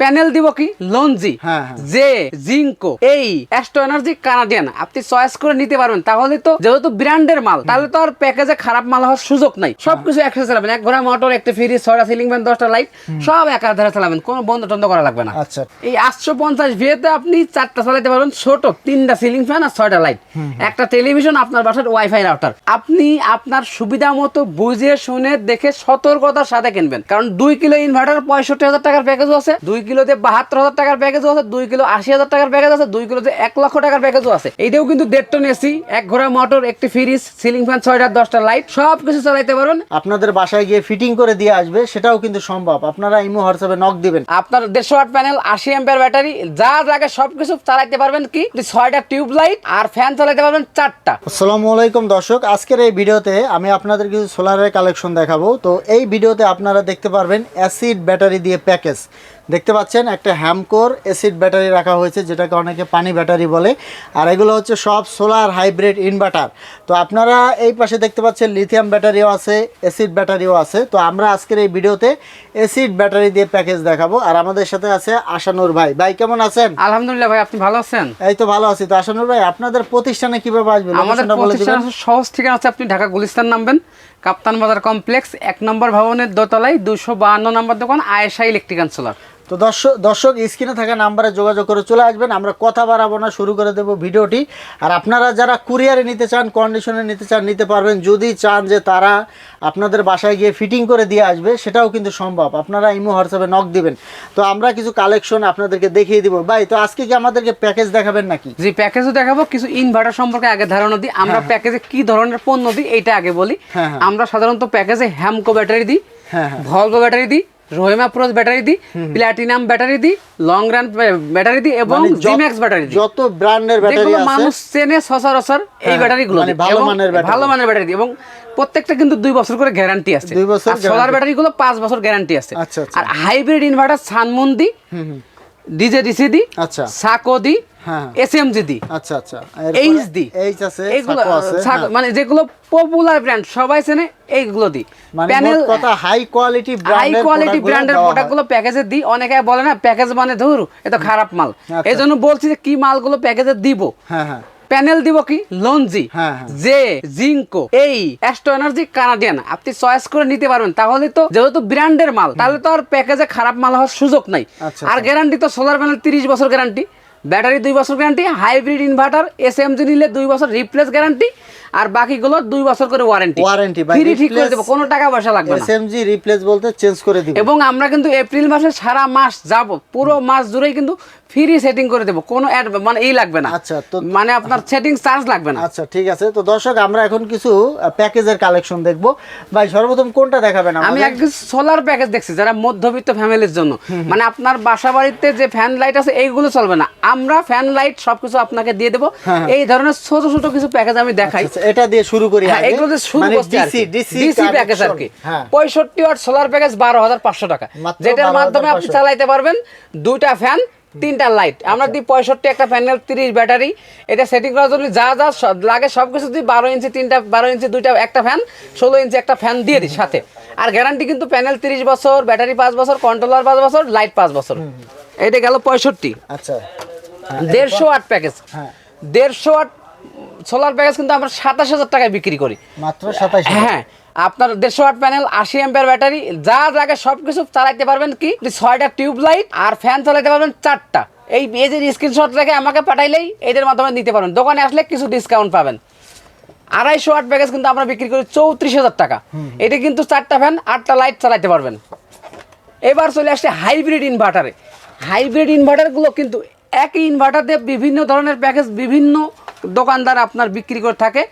Panel দিব কি? লঞ্জি। হ্যাঁ, হ্যাঁ। যে জিঙ্কো এই অ্যাস্ট্রো এনার্জি কানাডিয়ান আপনি চয়েস করে নিতে পারবেন। তাহলে তো যেহেতু ব্র্যান্ডের মাল তাহলে তো আর প্যাকেজে খারাপ মাল হওয়ার সুযোগ নাই। সবকিছু একসাথে চালাবেন। এক ঘোড়া মোটর একটা ফ্রিজ ছয়টা সিলিং ফ্যান দশটা লাইট সব একা ধারে চালাবেন। কোনো বন্ধ টন্ধ করা লাগবে না। আচ্ছা। এই আটশো পঞ্চাশ ভিএতে আপনি চারটা চালাতে পারবেন। ছোট তিনটা সিলিং ফ্যান আর ছয়টা লাইট একটা টেলিভিশন আপনার বাসার ওয়াইফাই রাউটার আপনি আপনার সুবিধা মতো বুঝে শুনে দেখে সতর্কতার সাথে কিনবেন। কারণ দুই কিলো ইনভার্টার পঁয়ষট্টি হাজার টাকার প্যাকেজও আছে। দুই কিলোতে বাহাত্তর হাজার টাকার প্যাকেজও আছে দুই কিলো আশি হাজার টাকার প্যাকেজ আছে দুই কিলোতে এক লক্ষ টাকার প্যাকেজও আছে। এইটাও কিন্তু দেড় টন এসি এক ঘোড়া মোটর একটি ফ্রিজ সিলিং ফ্যান ছয়টা দশটা লাইট সব কিছু চালাইতে পারবেন আপনাদের বাসায় গিয়ে ফিটিং করে দিয়ে আসবে সেটাও কিন্তু সম্ভব। আপনারা ইমো হোয়াটসঅ্যাপে নক দিবেন। আপনার দেড়শো ওয়াট প্যানেল আশি এম্পিয়ার ব্যাটারি যা লাগে সবকিছু চালাইতে পারবেন কি? ছয়টা টিউব লাইট আর ফ্যান চালাইতে পারবেন চারটা। আসসালামু আলাইকুম দর্শক আজকের এই ভিডিওতে আমি আপনাদের কিছু সোলারের কালেকশন দেখাবো। তো এই ভিডিওতে আপনারা দেখতে পারবেন অ্যাসিড ব্যাটারি দিয়ে প্যাকেজ দেখতে পাচ্ছেন একটা হ্যামকোর অ্যাসিড ব্যাটারি রাখা হয়েছে যেটাকে অনেকে পানি ব্যাটারি বলে। আর এগুলো হচ্ছে সব সোলার হাইব্রিড ইনভার্টার। তো আপনারা এই পাশে দেখতে পাচ্ছেন লিথিয়াম ব্যাটারিও আছে অ্যাসিড ব্যাটারিও আছে। তো আমরা আজকের এই ভিডিওতে অ্যাসিড ব্যাটারি দিয়ে প্যাকেজ দেখাবো। আর আমাদের সাথে আছে আশানুর ভাই। ভাই কেমন আছেন? আলহামদুলিল্লাহ ভাই আপনি ভালো আছেন? এই তো ভালো আছি। তো আশানুর ভাই আপনাদের প্রতিষ্ঠানে কীভাবে আসবে? আমাদের প্রতিষ্ঠান সহজ ঠিকানা আছে আপনি ঢাকা গুলিস্তান নামবেন। কাপ্তান বাজার কমপ্লেক্স এক নম্বর ভবনের দোতলায় দুশো বাহান্ন নম্বর দোকান আয়েশা ইলেকট্রিক্যাল সোলার। তো দর্শক দর্শক স্ক্রিনে থাকা নাম্বারে যোগাযোগ করে চলে আসবেন। আমরা কথা বাড়াবো না শুরু করে দেবো ভিডিওটি। আর আপনারা যারা কুরিয়ারে নিতে চান কন্ডিশনে নিতে চান নিতে পারবেন। যদি চান যে তারা আপনাদের বাসায় গিয়ে ফিটিং করে দিয়ে আসবে সেটাও কিন্তু সম্ভব। আপনারা ইমো হোয়াটসঅ্যাপে নক দিবেন। তো আমরা কিছু কালেকশন আপনাদেরকে দেখিয়ে দিব। ভাই তো আজকে কি আমাদেরকে প্যাকেজ দেখাবেন নাকি? জি প্যাকেজও দেখাবো কিছু ইনভার্টার সম্পর্কে আগে ধারণা দিই। আমরা প্যাকেজে কি ধরনের পণ্য দিই এইটা আগে বলি। হ্যাঁ, হ্যাঁ। আমরা সাধারণত প্যাকেজে হ্যামকো ব্যাটারি দিই হ্যাঁ হ্যাঁ। ভলভো ব্যাটারি দিই রোহেমা প্রোজ ব্যাটারি দিই প্লাটিনাম ব্যাটারি দিই লং রান ব্যাটারি দিই এবং মানে জিম্যাক্স ব্যাটারি দিই যত ব্র্যান্ডের ব্যাটারি আছে মানুষ চেনে সচরাচর এই ব্যাটারিগুলো মানে ভালো মানের ব্যাটারি। ভালো মানের ব্যাটারি দিই এবং প্রত্যেকটা কিন্তু দুই বছর করে গ্যারান্টি আছে। দুই বছর আর সোলার। ব্যাটারিগুলো পাঁচ বছর গ্যারান্টি আছে। আচ্ছা, আচ্ছা। আর হাইব্রিড ইনভার্টার সানমুন দি ডিজে ডিসি দি আচ্ছা। সাকো দি হ্যাঁ। এসএমজি আচ্ছা আচ্ছা। এইচ দি এইচ আছে এইগুলো সাকো আছে সাকো, হ্যাঁ। মানে যেগুলো পপুলার ব্র্যান্ড সবাই চেনে এইগুলো দি। মানে প্যানেল কথা হাই কোয়ালিটি হাই কোয়ালিটি ব্র্যান্ডের প্রোডাক্ট প্যাকেজে দিই অনেকে বলে না প্যাকেজ মানে ধরু এটা খারাপ মাল। আচ্ছা। এই জন্য বলছি যে কি মালগুলো প্যাকেজে দিব? হ্যাঁ হ্যাঁ। প্যানেল দিব কি? লঞ্জি হ্যাঁ, হ্যাঁ। যে জিঙ্কো এই অ্যাস্ট্রো এনার্জি কানাডিয়ান আপনি চয়েস করে নিতে পারবেন তাহলে তো যেহেতু ব্র্যান্ডের মাল তাহলে তো আর প্যাকেজে খারাপ মাল হওয়ার সুযোগ নাই। আচ্ছা, আর গ্যারান্টি তো সোলার প্যানেল তিরিশ বছর গ্যারান্টি ব্যাটারি দুই বছর guarantee hybrid inverter S MG নিলে দুই বছর রিপ্লেস গ্যারান্টি আর বাকিগুলো দুই বছর করে ওয়ারেন্টি বা ফ্রি ঠিক করে দেবো কোনো টাকা পয়সা লাগবে না। এসএমজি রিপ্লেস বলতে চেঞ্জ করে দিবেন এবং আমরা কিন্তু এপ্রিল মাসে সারা মাস যাব পুরো মাস জুড়েই কিন্তু ফ্রি সেটিং করে দেবো কোনো অ্যাড মানে এই লাগবে না। আচ্ছা, তো- মানে আপনার সেটিং চার্জ লাগবে না। আচ্ছা ঠিক আছে। তো দর্শক আমরা এখন কিছু প্যাকেজের কালেকশন দেখব। ভাই সর্বপ্রথম কোনটা দেখাবেন আমি? এক সোলার প্যাকেজ দেখছি যারা মধ্যবিত্ত ফ্যামিলির জন্য। মানে আপনার বাসা বাড়িতে যে ফ্যান লাইট আছে এইগুলো চলবে না। আমরা ফ্যান লাইট সবকিছু আপনাকে দিয়ে দেবো। হ্যাঁ, এই ধরনের ছোট ছোট কিছু প্যাকেজ আমি দেখাই। আচ্ছা, এটা দিয়ে শুরু করি হ্যাঁ, এগুলো দিয়ে শুরু মানে করছি। DC DC প্যাকেজ আর কি। connection, হ্যাঁ। পঁয়ষট্টি ওয়াট সোলার প্যাকেজ বারো হাজার পাঁচশো টাকা। যেটার মাধ্যমে আপনি চালাইতে পারবেন দুইটা ফ্যান তিনটা লাইট আমরা আচ্ছা। দিই পঁয়ষট্টি একটা প্যানেল তিরিশ ব্যাটারি এটা সেটিং করার জন্য যা যা লাগে সব কিছু দিই বারো ইঞ্চি তিনটা বারো ইঞ্চি দুইটা একটা ফ্যান ষোলো ইঞ্চি একটা ফ্যান দিয়ে দিই সাথে। আর গ্যারান্টি কিন্তু প্যানেল তিরিশ বছর ব্যাটারি পাঁচ বছর কন্ট্রোলার পাঁচ বছর লাইট পাঁচ বছর। এটা গেল পঁয়ষট্টি। আচ্ছা। দেড়শো ওয়াট প্যাকেজ হ্যাঁ। দেড়শো ওয়াট সোলার প্যাকেজ কিন্তু আমরা সাতাশ হাজার টাকায় বিক্রি করি। মাত্র সাতাইশ হ্যাঁ আপনার দেড়শো ওয়াট প্যানেল আশি এম্পিয়ার ব্যাটারি যা লাগে সবকিছু চালাইতে পারবেন কি? ছয়টা টিউবলাইট আর ফ্যান চালাইতে পারবেন চারটা। এই যে স্ক্রিনশট রেখে আমাকে পাঠাইলেই এদের মাধ্যমে নিতে পারবেন। দোকানে আসলে কিছু ডিসকাউন্ট পাবেন। আড়াইশো ওয়াট প্যাকেজ কিন্তু আমরা বিক্রি করি চৌত্রিশ হাজার টাকা। এটা কিন্তু চারটা ফ্যান আটটা লাইট চালাইতে পারবেন। এবার চলে আসছে হাইব্রিড ইনভার্টারে হাইব্রিড ইনভার্টারগুলো কিন্তু একই ইনভার্টার দিয়ে বিভিন্ন ধরনের প্যাকেজ বিভিন্ন দোকানদার আপনার বিক্রি করে থাকে।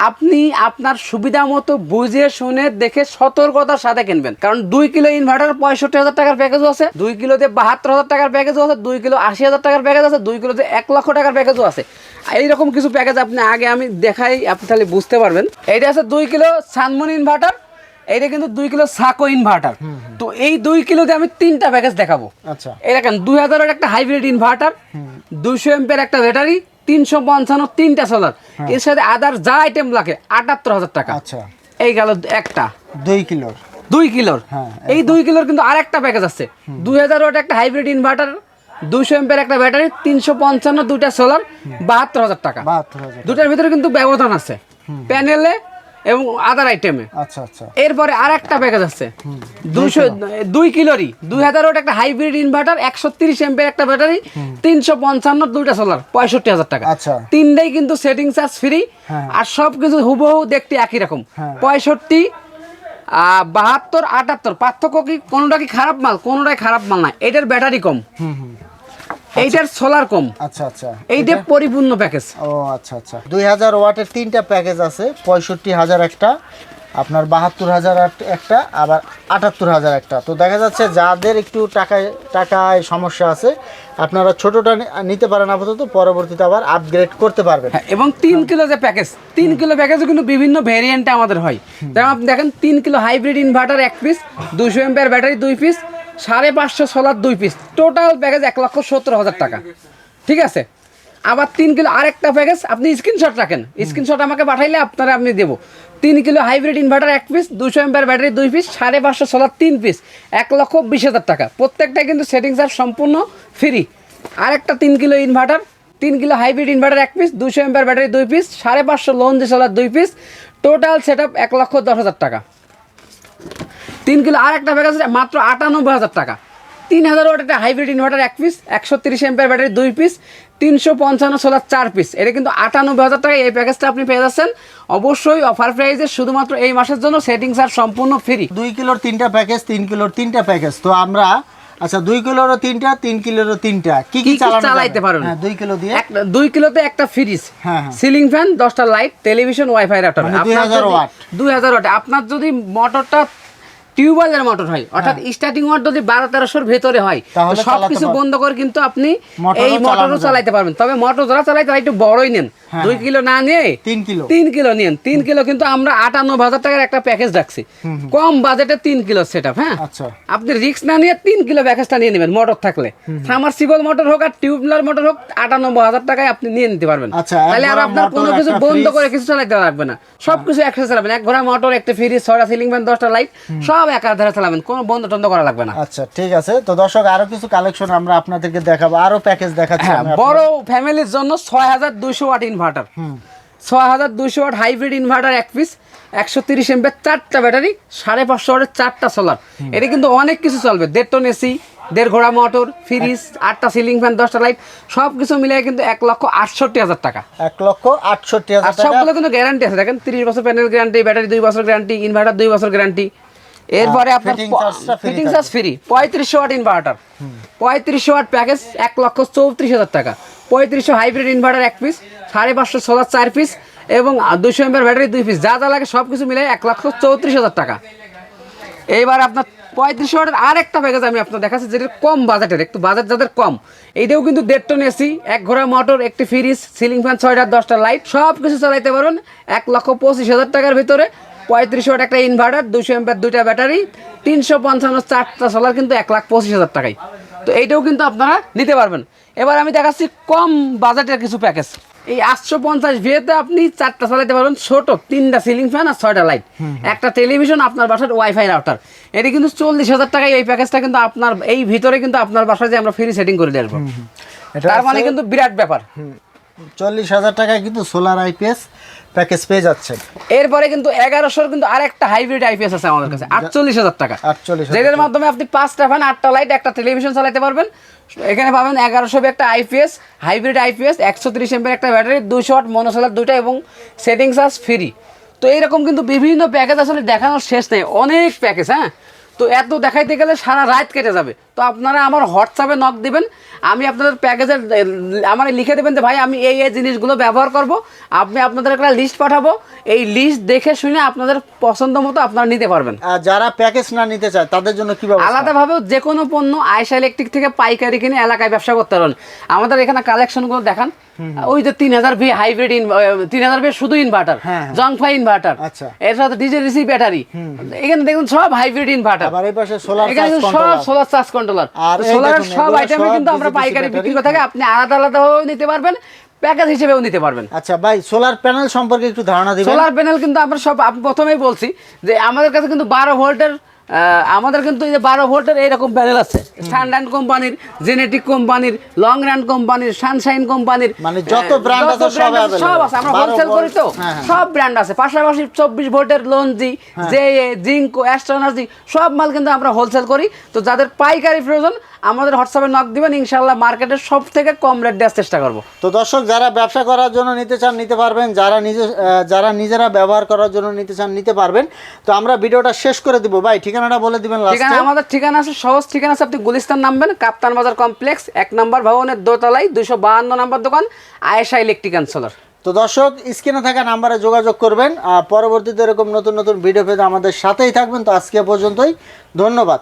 আপনি আপনার সুবিধা মতো বুঝে, শুনে, দেখে সতর্কতার সাথে কিনবেন। কারণ দুই কিলো ইনভার্টার পঁয়ষট্টি হাজার টাকার প্যাকেজও আছে, দুই কিলোতে বাহাত্তর হাজার টাকার প্যাকেজও আছে, দুই কিলো আশি হাজার টাকার প্যাকেজ আছে, দুই কিলোতে এক লক্ষ টাকার প্যাকেজও আছে। এইরকম কিছু প্যাকেজ আপনি আগে আমি দেখাই, আপনি তাহলে বুঝতে পারবেন। এইটা আছে দুই কিলো সানমন ইনভার্টার এইটা কিন্তু দুই কিলো সাকো ইনভার্টার এই দুই কিলোতে আমি তিনটা প্যাকেজ দেখাবো। আচ্ছা। এই দেখেন দুই হাজারের একটা হাইব্রিড ইনভার্টার দুইশো এম্পের একটা ব্যাটারি তিনশো পঞ্চান্ন তিনটা সোলার এর সাথে আদার যা আইটেম লাগে আটাত্তর হাজার টাকা। আচ্ছা। এই গেল একটা। দুই কিলোর। দুই কিলোর। হ্যাঁ, এই দুই কিলোর কিন্তু আর একটা প্যাকেজ আছে দুই হাজার ওয়াট একটা হাইব্রিড ইনভার্টার দুইশো এম্পের একটা ব্যাটারি তিনশো পঞ্চান্ন দুইটা সোলার বাহাত্তর হাজার টাকা। দুটার ভিতরে কিন্তু ব্যবধান আছে। প্যানেলে এবং আদার আইটেমে আচ্ছা আচ্ছা। এরপরে আর একটা প্যাকেজ আছে দুইশো দুই কিলোরই। দুই হাজার ওয়াট একটা হাইব্রিড ইনভার্টার একশো তিরিশ এম্পের একটা ব্যাটারি তিনশো পঞ্চান্ন দুইটা সোলার পঁয়ষট্টি হাজার টাকা। আচ্ছা। তিনটাই কিন্তু সেটিং চার্জ ফ্রি। আর সব কিছু হুবহু দেখতে একই রকম। হ্যাঁ। পঁয়ষট্টি বাহাত্তর আটাত্তর পার্থক্য কি? কোনোটা কি খারাপ মাল? কোনোটাই খারাপ মাল না এটার ব্যাটারি কম। এইটার সোলার কম। আচ্ছা আচ্ছা। এইটা পরিপূর্ণ প্যাকেজ ও আচ্ছা আচ্ছা। দুই হাজার ওয়াটের তিনটা প্যাকেজ আছে পঁয়ষট্টি হাজার একটা আপনার বাহাত্তর হাজার আট- একটা আবার আটাত্তর হাজার একটা। তো দেখা যাচ্ছে যাদের একটু টাকায় টাকায় সমস্যা আছে আপনারা ছোটোটা নিতে পারেন আপাতত পরবর্তীতে আবার আপগ্রেড করতে পারবেন। হ্যাঁ, এবং তিন কিলো যে প্যাকেজ তিন কিলো প্যাকেজও কিন্তু বিভিন্ন ভেরিয়েন্টে আমাদের হয়। যেমন আপনি দেখেন তিন কিলো হাইব্রিড ইনভার্টার এক পিস দুশো এম্পিয়ার ব্যাটারি দুই পিস সাড়ে পাঁচশো সোলার দুই পিস টোটাল প্যাকেজ এক লক্ষ সত্তর হাজার টাকা। ঠিক আছে? আবার তিন কিলো আরেকটা প্যাকেজ আপনি স্ক্রিনশট রাখেন। স্ক্রিনশট আমাকে পাঠাইলে আপনারা আমি দেবো। তিন কিলো হাইব্রিড ইনভার্টার এক পিস দুশো এম্পার ব্যাটারি দুই পিস সাড়ে পাঁচশো সোলার তিন পিস এক লক্ষ বিশ হাজার টাকা। প্রত্যেকটাই কিন্তু সেটিং চার্জ সম্পূর্ণ ফ্রি আরেকটা তিন কিলো ইনভার্টার তিন কিলো হাইব্রিড ইনভার্টার এক পিস দুশো এম্পার ব্যাটারি দুই পিস সাড়ে পাঁচশো লোন যে সোলার দুই পিস টোটাল সেট আপ এক লক্ষ দশ হাজার টাকা। তিন কিলো আর একটা প্যাকেজ আছে মাত্র আটানব্বই হাজার টাকা। তিন হাজার ওয়াট একটা হাইব্রিড ইনভার্টার এক পিস একশো তিরিশ এম্পিয়ার ব্যাটারি দুই পিস তিনশো পঞ্চান্ন সোলার চার পিস এটা কিন্তু আটানব্বই হাজার টাকা এই প্যাকেজটা আপনি পেয়ে যাচ্ছেন। অবশ্যই অফার প্রাইসে শুধুমাত্র এই মাসের জন্য সেটিং চার্জ সম্পূর্ণ ফ্রি দুই কিলোর তিনটা প্যাকেজ তিন কিলোর তিনটা প্যাকেজ তো আমরা আচ্ছা দুই কিলোরও তিনটা তিন কিলোরও তিনটা। কি কি চালাইতে? পারবেন? হ্যাঁ দুই কিলো দিয়ে। একটা দুই কিলোতে একটা ফ্রিজ হ্যাঁ। সিলিং ফ্যান দশটা লাইট টেলিভিশন ওয়াইফাই রাউটার মানে 2000 ওয়াট। দুই হাজার ওয়াট। আপনার যদি মোটরটা টিউবওয়েলের মোটর হয়। অর্থাৎ স্টার্টিং ওয়াট যদি বারো তেরোশোর ভেতরে হয় সব কিছু বন্ধ করে কিন্তু আপনি এই মোটরও চালাইতে পারবেন। তবে মোটর যারা চালায় তারা একটু বড়ই নেন। হ্যাঁ, দুই কিলো না নিয়ে তিন কিলো। তিন কিলো নিন তিন কিলো কিন্তু আমরা আটানব্বই হাজার টাকার একটা প্যাকেজ রাখছি। কম বাজেটে তিন কিলো সেট আপ হ্যাঁ? আচ্ছা। আপনি রিক্স না নিয়ে তিন কিলো প্যাকেজটা নিয়ে নেবেন মোটর থাকলে। সামারসিবল মোটর হোক আর টিউবলার মোটর হোক আটানব্বই হাজার টাকায় আপনি নিয়ে নিতে পারবেন। আচ্ছা, তাহলে আর আপনার কোনো কিছু বন্ধ করে কিছু চালাইতে লাগবে না। সব কিছু একসাথে চালাবেন এক ঘোড়া মোটর একটা ফ্রিজ ছয়টা সিলিং ফ্যান দশটা লাইট সব একাধারে চালাবেন কোনো বন্ধ টন্ধ করা লাগবে না। আচ্ছা ঠিক আছে। তো দর্শক আরও কিছু কালেকশন আমরা আপনাদেরকে দেখাবো। আরও প্যাকেজ দেখাচ্ছি হ্যাঁ বড় ফ্যামিলির জন্য ছয় হাজার দুইশো ওয়াট ইনভার্টার ছয় হাজার দুইশো ওয়াট হাইব্রিড ইনভার্টার এক পিস একশো তিরিশ এমপের চারটা ব্যাটারি সাড়ে পাঁচশো ওয়াটের চারটা সোলার এটা কিন্তু অনেক কিছু চলবে। দেড় টন এসি দেড় ঘোড়া মোটর ফ্রিজ আটটা সিলিং ফ্যান দশটা লাইট সব কিছু মিলিয়ে কিন্তু এক লক্ষ আটষট্টি হাজার টাকা। এক লক্ষ আটষট্টি হাজার সবগুলো কিন্তু গ্যারান্টি আছে। দেখেন তিরিশ বছর প্যানেল গ্যারান্টি ব্যাটারি দুই বছর গ্যারান্টি ইনভার্টার দুই বছর গ্যারান্টি এরপরে আপনার ফিটিং চার্জ ফ্রি পঁয়ত্রিশশো ওয়াট ইনভার্টার পঁয়ত্রিশশো ওয়াট প্যাকেজ এক লক্ষ চৌত্রিশ হাজার টাকা। পঁয়ত্রিশশো হাইব্রিড ইনভার্টার এক পিস সাড়ে পাঁচশো সোলার চার পিস এবং দুশো এমপের ব্যাটারি দুই পিস যা যা লাগে সব কিছু মিলে এক লক্ষ চৌত্রিশ হাজার টাকা। এইবার আপনার পঁয়ত্রিশশো ওয়াটের আর একটা প্যাকেজ আমি আপনার দেখাচ্ছি যেটা কম বাজেটের একটু বাজেট যাদের কম। এইটাও কিন্তু দেড় টন এসি এক ঘোড়া মোটর একটি ফ্রিজ সিলিং ফ্যান ছয়টা, দশটা লাইট সব কিছু চালাইতে পারবেন। এক লক্ষ পঁচিশ হাজার টাকার ভিতরে পঁয়ত্রিশ ওয়াট একটা ইনভার্টার দুশো এমপের দুইটা ব্যাটারি তিনশো পঞ্চান্ন চারটা সোলার কিন্তু এক লাখ পঁচিশ হাজার টাকায়। তো এইটাও কিন্তু আপনারা নিতে পারবেন। এবার আমি দেখাচ্ছি কম বাজেটের কিছু প্যাকেজ এই আটশো পঞ্চাশ ভিএতে আপনি চারটা চালাতে পারবেন ছোট তিনটা সিলিং ফ্যান আর ছয়টা লাইট একটা টেলিভিশন আপনার বাসার ওয়াইফাই রাউটার এটা কিন্তু চল্লিশ হাজার টাকায় এই প্যাকেজটা কিন্তু আপনার এই ভিতরে কিন্তু আপনার বাসায় যে আমরা ফ্রি সেটিং করে দিয়ে তার মানে কিন্তু বিরাট ব্যাপার। চল্লিশ হাজার টাকায় কিন্তু সোলার আইপিএস প্যাকেজ পেয়ে যাচ্ছেন। এরপরে কিন্তু এগারোশোর কিন্তু আরেকটা হাইব্রিড আইপিএস আছে আমাদের কাছে আটচল্লিশ হাজার টাকা। 48,000 যেটার মাধ্যমে আপনি পাঁচটা ফ্যান আটটা লাইট একটা টেলিভিশন চালাতে পারবেন। এখানে পাবেন এগারোশো একটা আইপিএস হাইব্রিড আইপিএস একশো তিরিশ এমপের একটা ব্যাটারি দুশো ওয়াট মনোসোলার দুইটা এবং সেটিংস চার্জ ফ্রি তো এইরকম কিন্তু বিভিন্ন প্যাকেজ আসলে দেখানোর শেষ নেই, অনেক প্যাকেজ হ্যাঁ? তো এত দেখাইতে গেলে সারা রাত কেটে যাবে। তো আপনারা আমার হোয়াটসঅ্যাপে নক দিবেন আমি আপনাদের প্যাকেজের আমার লিখে দেবেন যে ভাই আমি এই এই জিনিসগুলো ব্যবহার করব আপনি আপনাদের একটা লিস্ট পাঠাবো। এই লিস্ট দেখে শুনে আপনাদের পছন্দ মতো আপনারা নিতে পারবেন। আর যারা প্যাকেজ না নিতে চায় তাদের জন্য কি আলাদাভাবেও যে কোনো পণ্য আয়সা ইলেকট্রিক থেকে পাইকারি কিনে এলাকায় ব্যবসা করতে পারেন। আমাদের এখানে কালেকশনগুলো দেখান। ওই যে তিন হাজার ভি হাইব্রিড তিন হাজার ভি শুধু ইনভার্টার হ্যাঁ। জংফাই ইনভার্টার। এর সাথে ডিজে রিসি ব্যাটারি এখানে দেখুন সব হাইব্রিড ইনভার্টার আবার এই পাশে সোলার এখানে কিন্তু সব সোলার চার্জ কন্ট্রোলার আর সোলার সব আইটেমে কিন্তু আমরা পাইকারি বিক্রি। করে থাকি। আপনি আলাদা আলাদাভাবেও নিতে পারবেন প্যাকেজ হিসেবেও নিতে পারবেন। আচ্ছা ভাই সোলার প্যানেল সম্পর্কে একটু ধারণা দিবেন। সোলার প্যানেল কিন্তু আমরা সব প্রথমেই বলছি যে আমাদের কাছে কিন্তু বারো ভোল্টের আমাদের কিন্তু এই যে বারো ভোল্টের এইরকম প্যানেল আছে। স্ট্যান্ডার্ড কোম্পানির জেনেটিক কোম্পানির লং রান কোম্পানির সানশাইন কোম্পানির মানে যত ব্র্যান্ড আছে সব আছে, আমরা হোলসেল করি তো। হ্যাঁ, হ্যাঁ। সব ব্র্যান্ড আছে। পাশাপাশি চব্বিশ ভোল্টের লঞ্জি। জে জিঙ্কো অ্যাস্ট্রোনার্জি সব মাল কিন্তু আমরা হোলসেল করি। তো যাদের পাইকারি প্রয়োজন আমাদের হোয়াটসঅ্যাপে নক দিবেন ইনশাল্লাহ মার্কেটের সব থেকে কম রেট দেওয়ার চেষ্টা করব। তো দর্শক যারা ব্যবসা করার জন্য নিতে চান নিতে পারবেন। যারা নিজে যারা নিজেরা ব্যবহার করার জন্য নিতে চান নিতে পারবেন। তো আমরা ভিডিওটা শেষ করে দিব। ভাই ঠিকানাটা বলে দিবেন ঠিকানা আমাদের ঠিকানা আছে সহজ ঠিকানা আছে আপনি গুলিস্তান নামবেন কাপ্তান বাজার কমপ্লেক্স এক নম্বর ভবনের দোতলায় দুশো বাহান্ন নম্বর দোকান আয়েশা ইলেকট্রিক্যাল সোলার তো দর্শক স্ক্রিনে থাকা নাম্বারে যোগাযোগ করবেন। আর পরবর্তীতে এরকম নতুন নতুন ভিডিও পেতে আমাদের সাথেই থাকবেন। তো আজকে পর্যন্তই। ধন্যবাদ।